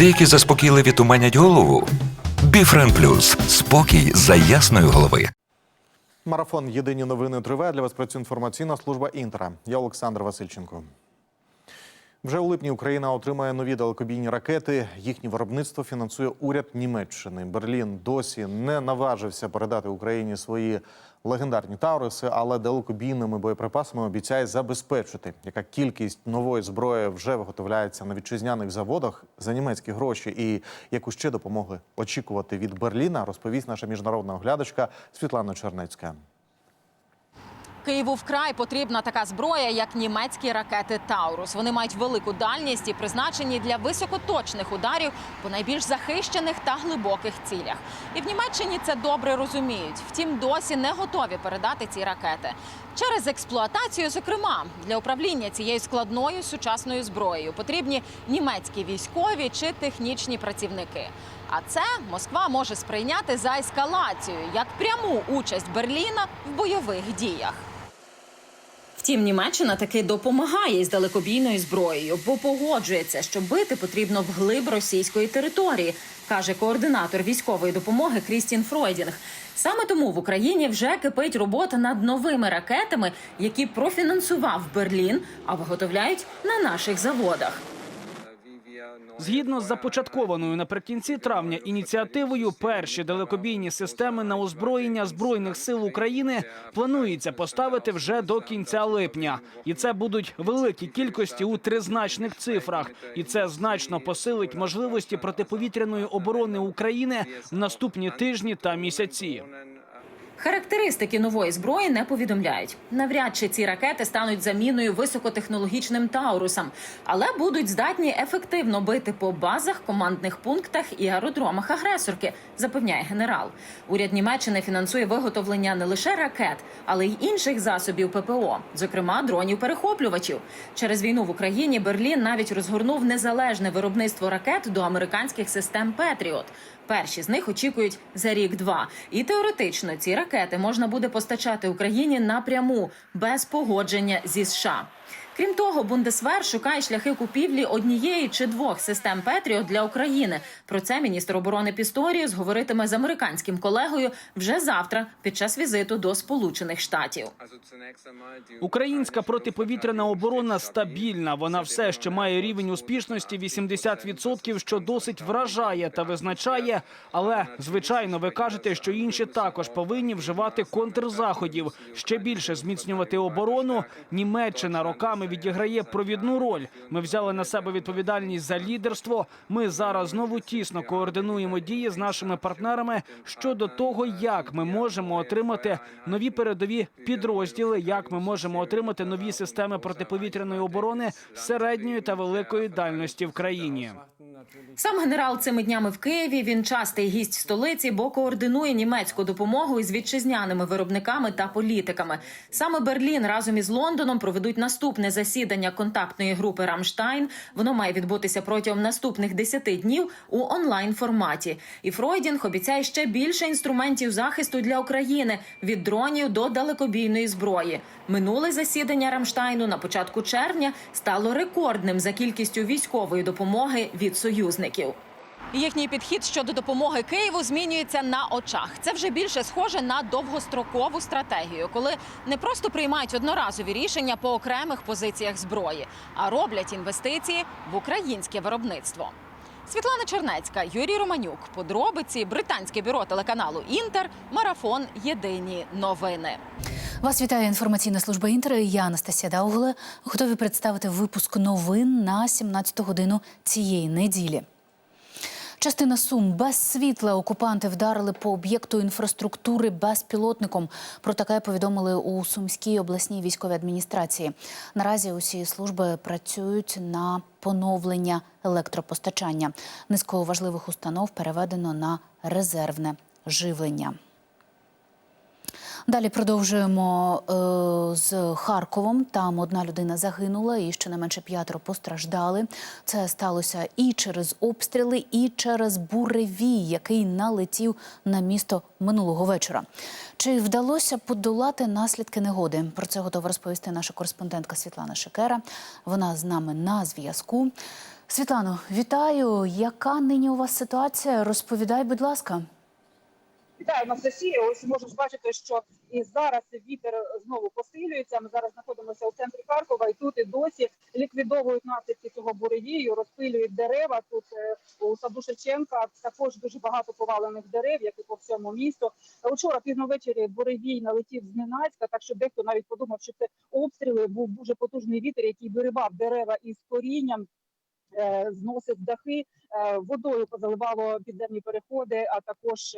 Деякі заспокійливі туманять голову. Біфрен Плюс спокій за ясної голови. Марафон Єдині новини триває. Для вас працює інформаційна служба Інтера. Я Олександр Васильченко. Вже у липні Україна отримає нові далекобійні ракети. Їхнє виробництво фінансує уряд Німеччини. Берлін досі не наважився передати Україні свої легендарні Тауруси, але далекобійними боєприпасами обіцяє забезпечити. Яка кількість нової зброї вже виготовляється на вітчизняних заводах за німецькі гроші, і яку ще допомогли очікувати від Берліна, розповість наша міжнародна оглядачка Світлана Чернецька. Києву вкрай потрібна така зброя, як німецькі ракети Таурус. Вони мають велику дальність і призначені для високоточних ударів по найбільш захищених та глибоких цілях. І в Німеччині це добре розуміють. Втім, досі не готові передати ці ракети через експлуатацію. Зокрема, для управління цією складною сучасною зброєю потрібні німецькі військові чи технічні працівники. А це Москва може сприйняти за ескалацією як пряму участь Берліна в бойових діях. Втім, Німеччина таки допомагає із далекобійною зброєю, бо погоджується, що бити потрібно вглиб російської території, каже координатор військової допомоги Крістін Фройдінг. Саме тому в Україні вже кипить робота над новими ракетами, які профінансував Берлін, а виготовляють на наших заводах. Згідно з започаткованою наприкінці травня ініціативою, перші далекобійні системи на озброєння збройних сил України планується поставити вже до кінця липня, і це будуть великі кількості у тризначних цифрах. І це значно посилить можливості протиповітряної оборони України в наступні тижні та місяці. Характеристики нової зброї не повідомляють. Навряд чи ці ракети стануть заміною високотехнологічним таурусам, але будуть здатні ефективно бити по базах, командних пунктах і аеродромах агресорки, запевняє генерал. Уряд Німеччини фінансує виготовлення не лише ракет, але й інших засобів ППО, зокрема дронів-перехоплювачів. Через війну в Україні Берлін навіть розгорнув незалежне виробництво ракет до американських систем Петріот. Перші з них очікують за рік-два. І теоретично ці ракети можна буде постачати Україні напряму без погодження зі США. Крім того, Бундесвер шукає шляхи купівлі однієї чи двох систем Петріот для України. Про це міністр оборони Пісторіус говоритиме з американським колегою вже завтра під час візиту до Сполучених Штатів. Українська протиповітряна оборона стабільна. Вона все ще має рівень успішності 80%, що досить вражає та визначає. Але звичайно, ви кажете, що інші також повинні вживати контрзаходів, ще більше зміцнювати оборону. Німеччина роками відіграє провідну роль. Ми взяли на себе відповідальність за лідерство. Ми зараз знову тісно координуємо дії з нашими партнерами щодо того, як ми можемо отримати нові передові підрозділи, як ми можемо отримати нові системи протиповітряної оборони середньої та великої дальності в країні. Сам генерал цими днями в Києві. Він частий гість столиці, бо координує німецьку допомогу із вітчизняними виробниками та політиками. Саме Берлін разом із Лондоном проведуть наступне засідання контактної групи Рамштайн. Воно має відбутися протягом наступних 10 днів у онлайн форматі. І Фройдінг обіцяє ще більше інструментів захисту для України від дронів до далекобійної зброї. Минуле засідання Рамштайну на початку червня стало рекордним за кількістю військової допомоги від союзників. Їхній підхід щодо допомоги Києву змінюється на очах. Це вже більше схоже на довгострокову стратегію, коли не просто приймають одноразові рішення по окремих позиціях зброї, а роблять інвестиції в українське виробництво. Світлана Чернецька, Юрій Романюк. Подробиці британське бюро телеканалу Інтер. Марафон. Єдині новини. Вас вітає інформаційна служба Інтер. Я Анастасія Даугле. Готові представити випуск новин на 17 годину цієї неділі. Частина сум без світла окупанти вдарили по об'єкту інфраструктури безпілотником. Про таке повідомили у Сумській обласній військовій адміністрації. Наразі усі служби працюють на поновлення електропостачання. Низку важливих установ переведено на резервне живлення. Далі продовжуємо е, з Харковом. Там одна людина загинула, і щонайменше п'ятеро постраждали. Це сталося і через обстріли, і через буревій, який налетів на місто минулого вечора. Чи вдалося подолати наслідки негоди? Про це готова розповісти наша кореспондентка Світлана Шикера. Вона з нами на зв'язку. Світлано, вітаю. Яка нині у вас ситуація? Розповідай, будь ласка. Вітаю, Анастасія. Ось можеш бачити, що і зараз вітер знову посилюється. Ми зараз знаходимося у центрі Харкова, і тут і досі ліквідовують наслідки цього буревію, розпилюють дерева. Тут е, у саду Шевченка також дуже багато повалених дерев, як і по всьому місту. Учора пізно ввечері буревій налетів зненацька, так що дехто навіть подумав, що це обстріли. Був дуже потужний вітер, який виривав дерева із корінням. е, Зносив дахи, е, водою позаливало підземні переходи, а також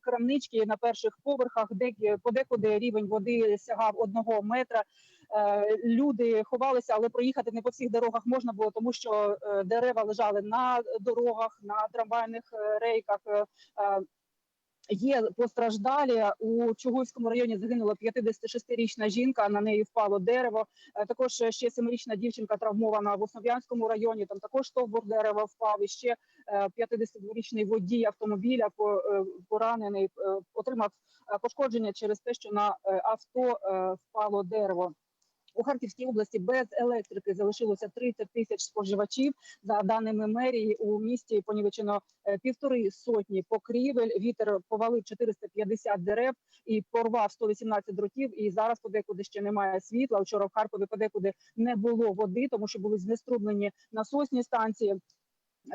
крамнички на перших поверхах, де подекуди рівень води сягав одного метра. Е, Люди ховалися, але проїхати не по всіх дорогах можна було, тому що е, дерева лежали на дорогах, на трамвайних е, рейках. Е, е, Є постраждалі у Чугуйському районі. Загинула 56-річна жінка. На неї впало дерево. Е, Також ще 7-річна дівчинка травмована в Основ'янському районі. Там також стовбур дерева впав. І ще е, 52-річний водій автомобіля е, поранений е, отримав е, пошкодження через те, що на е, авто е, впало дерево. У Харківській області без електрики залишилося 30 тисяч споживачів. За даними мерії, у місті понівечено е, півтори сотні покрівель. Вітер повалив 450 дерев і порвав 118 дротів. І зараз подекуди ще немає світла. Вчора в Харкові подекуди не було води, тому що були знеструблені насосні станції.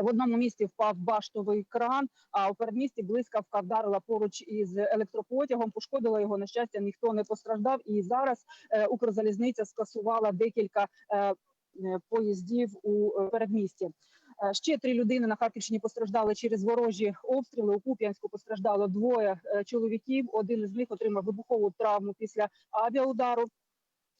В одному місці впав баштовий кран, а у передмісті блискавка вдарила поруч із електропотягом. Пошкодила його на щастя, ніхто не постраждав. І зараз е, Укрзалізниця скасувала декілька е, е, поїздів у передмісті. Ще три людини на Харківщині постраждали через ворожі обстріли. У Куп'янську постраждало двоє чоловіків. Один із них отримав вибухову травму після авіаудару.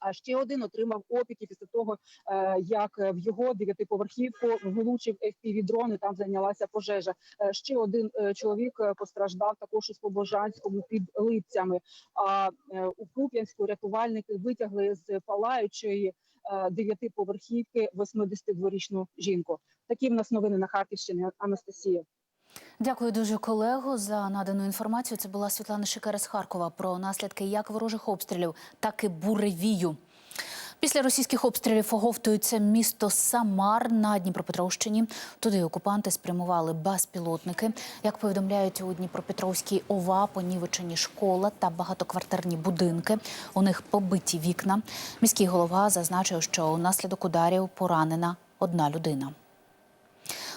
А ще один отримав опіки після того, е, як в його дев'ятиповерхівку влучив fpv дрон і там зайнялася пожежа. Е, Ще один е, чоловік е, постраждав також у Слобожанському під Липцями. А е, у Куп'янську рятувальники витягли з палаючої е, дев'ятиповерхівки 82-річну жінку. Такі в нас новини на Харківщині. Анастасія. Дякую дуже колего за надану інформацію. Це була Світлана Шикера з Харкова про наслідки як ворожих обстрілів, так і буревію. Після російських обстрілів оговтується місто Самар на Дніпропетровщині. Туди окупанти спрямували безпілотники. Як повідомляють у Дніпропетровській ОВА, понівечені школа та багатоквартирні будинки. У них побиті вікна. Міський голова зазначив, що унаслідок ударів поранена одна людина.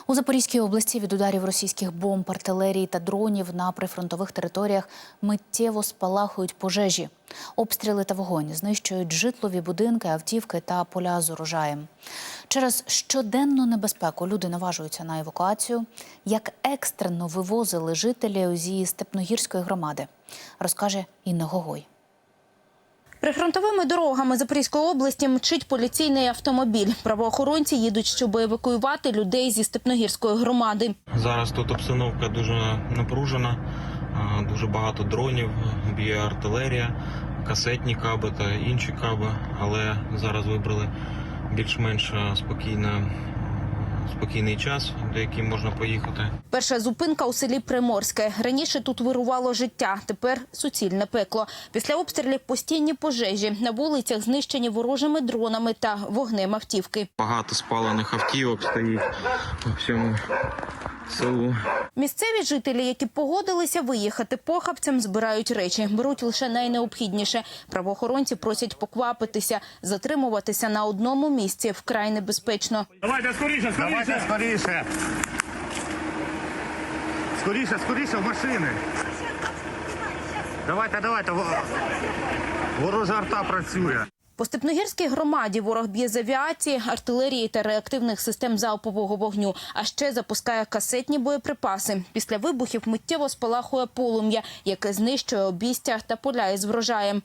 У Запорізькій області від ударів російських бомб, артилерії та дронів на прифронтових територіях миттєво спалахують пожежі. Обстріли та вогонь знищують житлові будинки, автівки та поля з урожаєм. Через щоденну небезпеку люди наважуються на евакуацію. Як екстрено вивозили жителів зі Степногірської громади, розкаже Інна Гогой. Прифронтовими дорогами Запорізької області мчить поліційний автомобіль. Правоохоронці їдуть, щоб евакуювати людей зі Степногірської громади. Зараз тут обстановка дуже напружена, дуже багато дронів, б'є артилерія, касетні каби та інші каби, але зараз вибрали більш-менш спокійне, спокійний час, до який можна поїхати. Перша зупинка у селі Приморське. Раніше тут вирувало життя, тепер суцільне пекло. Після обстрілів постійні пожежі. На вулицях знищені ворожими дронами та вогнем автівки. Багато спалених автівок стоїть по всьому селу. Місцеві жителі, які погодилися виїхати похабцям, збирають речі, беруть лише найнеобхідніше. Правоохоронці просять поквапитися, затримуватися на одному місці вкрай небезпечно. Давайте скоріше, скоріше! Давайте скоріше! Скоріше, скоріше в машини! Давайте, давайте! Ворожа арта працює. По Степногірській громаді ворог б'є з авіації, артилерії та реактивних систем залпового вогню, а ще запускає касетні боєприпаси. Після вибухів миттєво спалахує полум'я, яке знищує обістя та поля із врожаєм.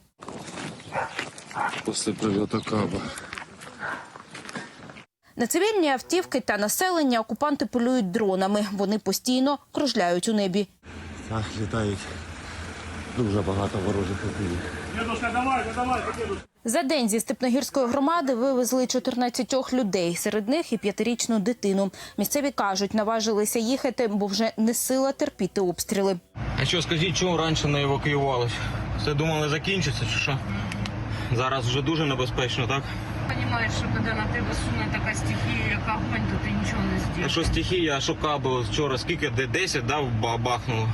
После прильоту каба. На цивільні автівки та населення окупанти полюють дронами. Вони постійно кружляють у небі. Так, літають дуже багато ворожих дідушка. За день зі Степногірської громади вивезли 14 людей, серед них і п'ятирічну дитину. Місцеві кажуть, наважилися їхати, бо вже не сила терпіти обстріли. А що, скажіть, чому раніше не евакуювалися? Все думали закінчиться чи що? Зараз вже дуже небезпечно, так? Понимаешь, що коли на тебе суне така стихія, як огонь, то ти нічого не А що стихія, а що каби вчора скільки де 10 да, ба- бахнуло.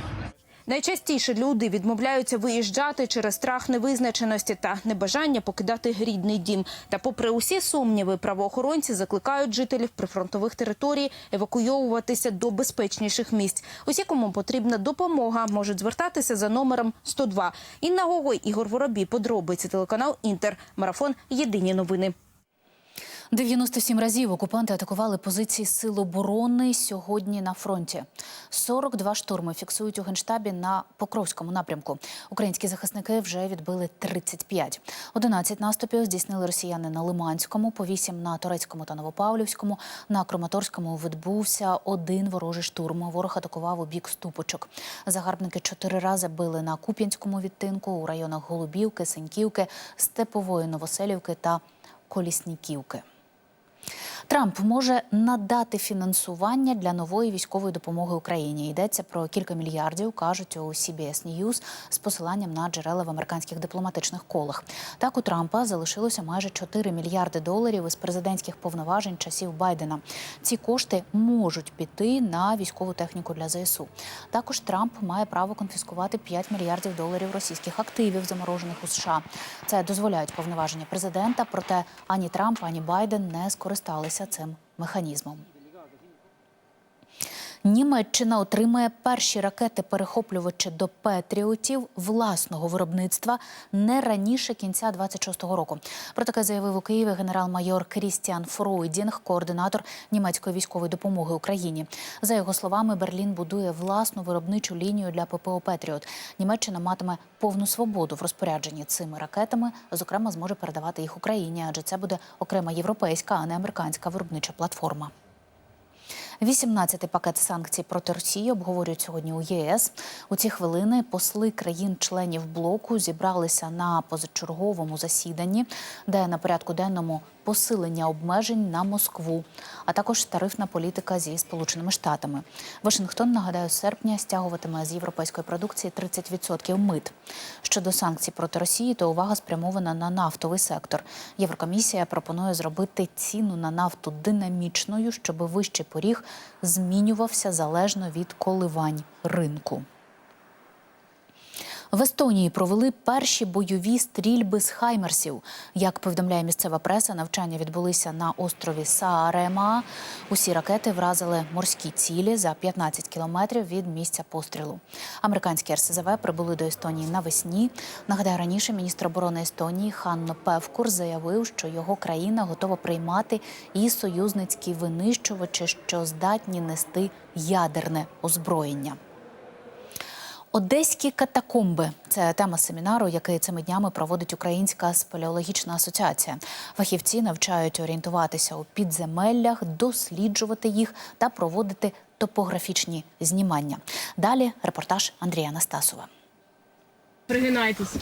Найчастіше люди відмовляються виїжджати через страх невизначеності та небажання покидати рідний дім. Та, попри усі сумніви, правоохоронці закликають жителів прифронтових територій евакуйовуватися до безпечніших місць. Усі, кому потрібна допомога, можуть звертатися за номером 102. Інна Гогой, Ігор Воробій, подробиці телеканал Інтер. Марафон. Єдині новини. 97 разів окупанти атакували позиції сил оборони сьогодні на фронті. 42 штурми фіксують у генштабі на Покровському напрямку. Українські захисники вже відбили 35. 11 наступів здійснили росіяни на Лиманському, по 8 на Турецькому та Новопавлівському. На Краматорському відбувся один ворожий штурм. Ворог атакував у бік ступочок. Загарбники чотири рази били на Куп'янському відтинку у районах Голубівки, Сеньківки, Степової Новоселівки та Колісніківки. Трамп може надати фінансування для нової військової допомоги Україні. Йдеться про кілька мільярдів, кажуть у CBS News з посиланням на джерела в американських дипломатичних колах. Так у Трампа залишилося майже 4 мільярди доларів із президентських повноважень часів Байдена. Ці кошти можуть піти на військову техніку для ЗСУ. Також Трамп має право конфіскувати 5 мільярдів доларів російських активів, заморожених у США. Це дозволяють повноваження президента. Проте ані Трамп, ані Байден не скористалися цим механізмом. Німеччина отримає перші ракети-перехоплювачі до Петріотів власного виробництва не раніше кінця 26-го року. Про таке заявив у Києві генерал-майор Крістіан Фройдінг, координатор німецької військової допомоги Україні. За його словами, Берлін будує власну виробничу лінію для ППО Петріот. Німеччина матиме повну свободу в розпорядженні цими ракетами. Зокрема, зможе передавати їх Україні, адже це буде окрема європейська, а не американська виробнича платформа. 18-й пакет санкцій проти Росії обговорюють сьогодні у ЄС. У ці хвилини посли країн-членів блоку зібралися на позачерговому засіданні, де на порядку денному посилення обмежень на Москву, а також тарифна політика зі Сполученими Штатами. Вашингтон нагадаю, серпня стягуватиме з європейської продукції 30% мит. Щодо санкцій проти Росії, то увага спрямована на нафтовий сектор. Єврокомісія пропонує зробити ціну на нафту динамічною, щоб вищий поріг змінювався залежно від коливань ринку. В Естонії провели перші бойові стрільби з хаймерсів. Як повідомляє місцева преса, навчання відбулися на острові Саарема. Усі ракети вразили морські цілі за 15 кілометрів від місця пострілу. Американські РСЗВ прибули до Естонії навесні. Нагадаю, раніше міністр оборони Естонії Ханно Певкур заявив, що його країна готова приймати і союзницькі винищувачі, що здатні нести ядерне озброєння. Одеські катакомби це тема семінару, який цими днями проводить Українська спелеологічна асоціація. Фахівці навчають орієнтуватися у підземеллях, досліджувати їх та проводити топографічні знімання. Далі репортаж Андрія Настасова. Пригинайтесь.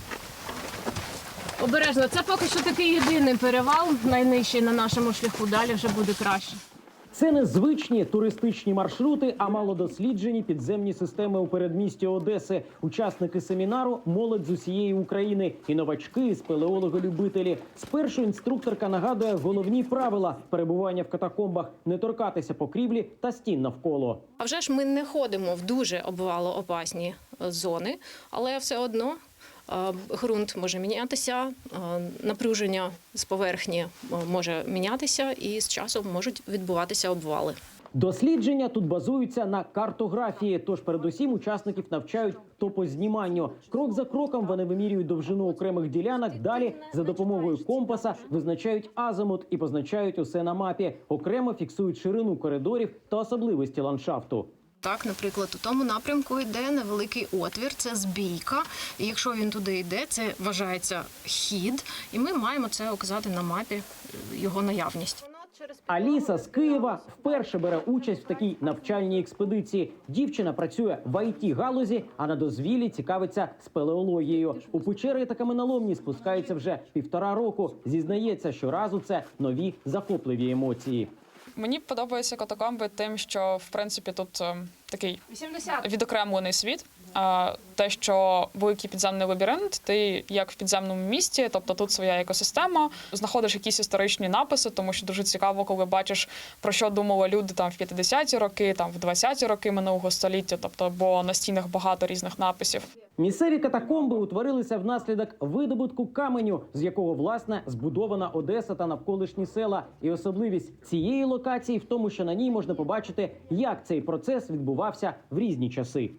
Обережно, це поки що такий єдиний перевал, найнижчий на нашому шляху. Далі вже буде краще. Це не звичні туристичні маршрути, а малодосліджені підземні системи у передмісті Одеси. Учасники семінару молодь з усієї України і новачки, спелеологи-любителі. Спершу інструкторка нагадує головні правила перебування в катакомбах: не торкатися покрівлі та стін навколо. А вже ж ми не ходимо в дуже обвалоопасні е, зони, але все одно ґрунт може мінятися, е, напруження з поверхні е, може мінятися, і з часом можуть відбуватися обвали. Дослідження тут базуються на картографії. Тож, передусім, учасників навчають топозніманню. Крок за кроком вони вимірюють довжину окремих ділянок. Далі за допомогою компаса визначають азимут і позначають усе на мапі. Окремо фіксують ширину коридорів та особливості ландшафту. Так, наприклад, у тому напрямку йде невеликий отвір, це збійка. І якщо він туди йде, це вважається хід, і ми маємо це указати на мапі е, його наявність. Аліса з Києва вперше бере участь в такій навчальній експедиції. Дівчина працює в it галузі, а на дозвіллі цікавиться спелеологією. У печери та каменоломні спускається вже півтора року. Зізнається, щоразу це нові захопливі емоції. Мені подобаються катакомби тим, що в принципі тут е, такий відокремлений світ. А те, що великий підземний лабіринт, ти як в підземному місті, тобто тут своя екосистема, знаходиш якісь історичні написи, тому що дуже цікаво, коли бачиш про що думали люди там в 50-ті роки, там в 20-ті роки минулого століття, тобто бо на стінах багато різних написів. Місцеві катакомби утворилися внаслідок видобутку каменю, з якого власне збудована Одеса та навколишні села. І особливість цієї локації в тому, що на ній можна побачити, як цей процес відбувався в різні часи.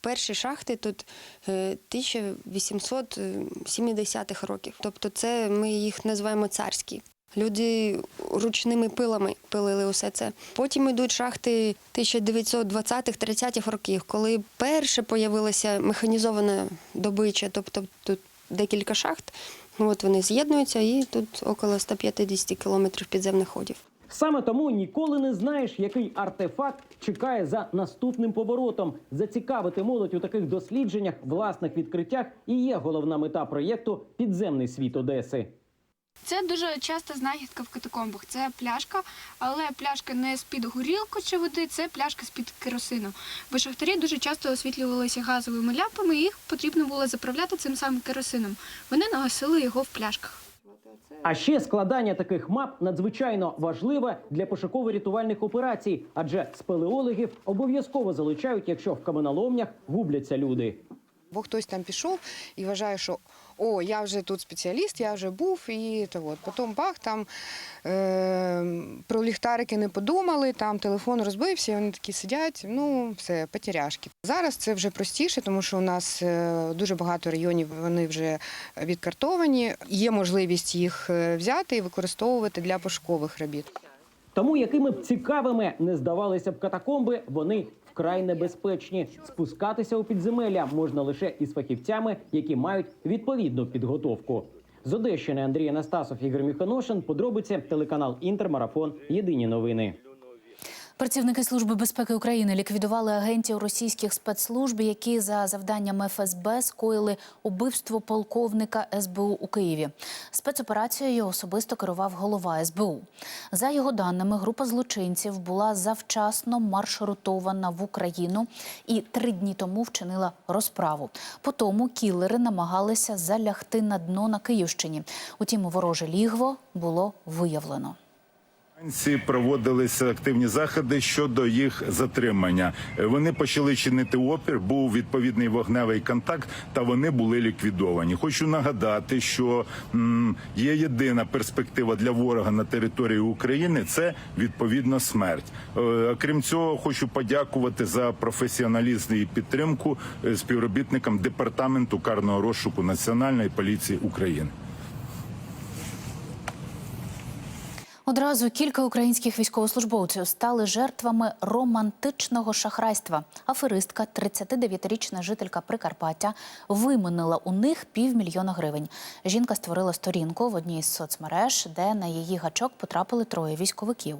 Перші шахти тут е, 1870-х років. Тобто, це ми їх називаємо царські. Люди ручними пилами пилили усе це. Потім йдуть шахти 1920-30-х років, коли перше появилася механізована добича, тобто тут декілька шахт. От вони з'єднуються, і тут около 150 кілометрів підземних ходів. Саме тому ніколи не знаєш, який артефакт чекає за наступним поворотом. Зацікавити молодь у таких дослідженнях, власних відкриттях і є головна мета проєкту Підземний світ Одеси. Це дуже часто знахідка в катакомбах. Це пляшка, але пляшка не з-під горілки чи води, це пляшка з-під керосину. Бо шахтарі дуже часто освітлювалися газовими лампами, і їх потрібно було заправляти цим самим керосином. Вони нагасили його в пляшках. А ще складання таких мап надзвичайно важливе для пошуково-рятувальних операцій, адже спелеологів обов'язково залучають, якщо в каменоломнях губляться люди. Бо хтось там пішов і вважає, що о, я вже тут спеціаліст, я вже був, і то от. Потім бах, там е, про ліхтарики не подумали, там телефон розбився, і вони такі сидять, ну, все, потеряшки. Зараз це вже простіше, тому що у нас е, дуже багато районів вони вже відкартовані. Є можливість їх е, взяти і використовувати для пошукових робіт. Тому якими б цікавими не здавалися б катакомби, вони вкрай небезпечні. Спускатися у підземелля можна лише із фахівцями, які мають відповідну підготовку. З Одещини Андрій Анастасов, Ігор Міхоношин. Подробиці телеканал Інтермарафон. Єдині новини. Працівники Служби безпеки України ліквідували агентів російських спецслужб, які за завданням ФСБ скоїли убивство полковника СБУ у Києві. Спецоперацією особисто керував голова СБУ. За його даними, група злочинців була завчасно маршрутована в Україну і три дні тому вчинила розправу. По тому кілери намагалися залягти на дно на Київщині. Утім, вороже лігво було виявлено. Ці проводилися активні заходи щодо їх затримання. Вони почали чинити опір, був відповідний вогневий контакт, та вони були ліквідовані. Хочу нагадати, що є єдина перспектива для ворога на території України це відповідно смерть. Е, Окрім цього, хочу подякувати за професіоналізм і підтримку е, співробітникам департаменту карного розшуку Національної поліції України. Одразу кілька українських військовослужбовців стали жертвами романтичного шахрайства. Аферистка, 39-річна жителька Прикарпаття, виманила у них півмільйона гривень. Жінка створила сторінку в одній з соцмереж, де на її гачок потрапили троє військовиків.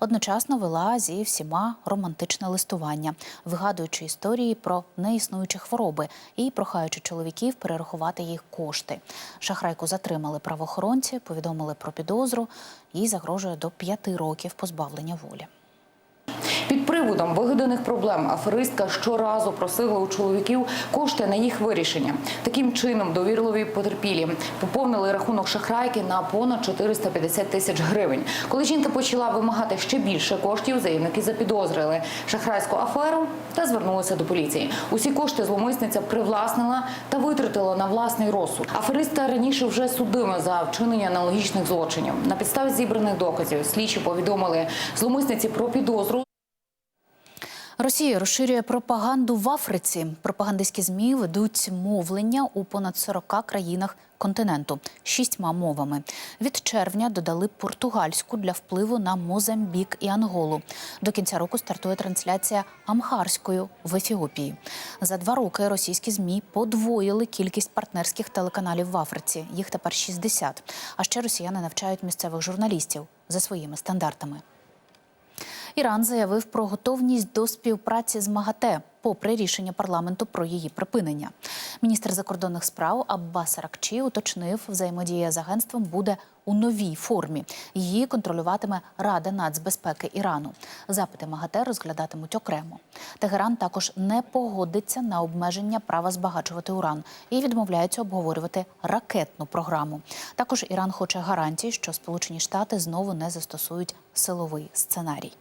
Одночасно вела зі всіма романтичне листування, вигадуючи історії про неіснуючі хвороби і прохаючи чоловіків перерахувати їх кошти. Шахрайку затримали правоохоронці, повідомили про підозру. Їй загрожує до п'яти років позбавлення волі. Приводом вигаданих проблем аферистка щоразу просила у чоловіків кошти на їх вирішення. Таким чином довірливі потерпілі поповнили рахунок шахрайки на понад 450 тисяч гривень. Коли жінка почала вимагати ще більше коштів, заявники запідозрили шахрайську аферу та звернулися до поліції. Усі кошти зломисниця привласнила та витратила на власний розсуд. Афериста раніше вже судими за вчинення аналогічних злочинів. На підставі зібраних доказів слідчі повідомили зломисниці про підозру. Росія розширює пропаганду в Африці. Пропагандистські змі ведуть мовлення у понад 40 країнах континенту шістьма мовами. Від червня додали португальську для впливу на Мозамбік і Анголу. До кінця року стартує трансляція амхарською в Ефіопії. За два роки російські змі подвоїли кількість партнерських телеканалів в Африці. Їх тепер 60. А ще росіяни навчають місцевих журналістів за своїми стандартами. Іран заявив про готовність до співпраці з МАГАТЕ, попри рішення парламенту про її припинення. Міністр закордонних справ Аббас Ракчі уточнив, взаємодія з агентством буде у новій формі. Її контролюватиме Рада нацбезпеки Ірану. Запити МАГАТЕ розглядатимуть окремо. Тегеран також не погодиться на обмеження права збагачувати уран і відмовляється обговорювати ракетну програму. Також Іран хоче гарантій, що Сполучені Штати знову не застосують силовий сценарій.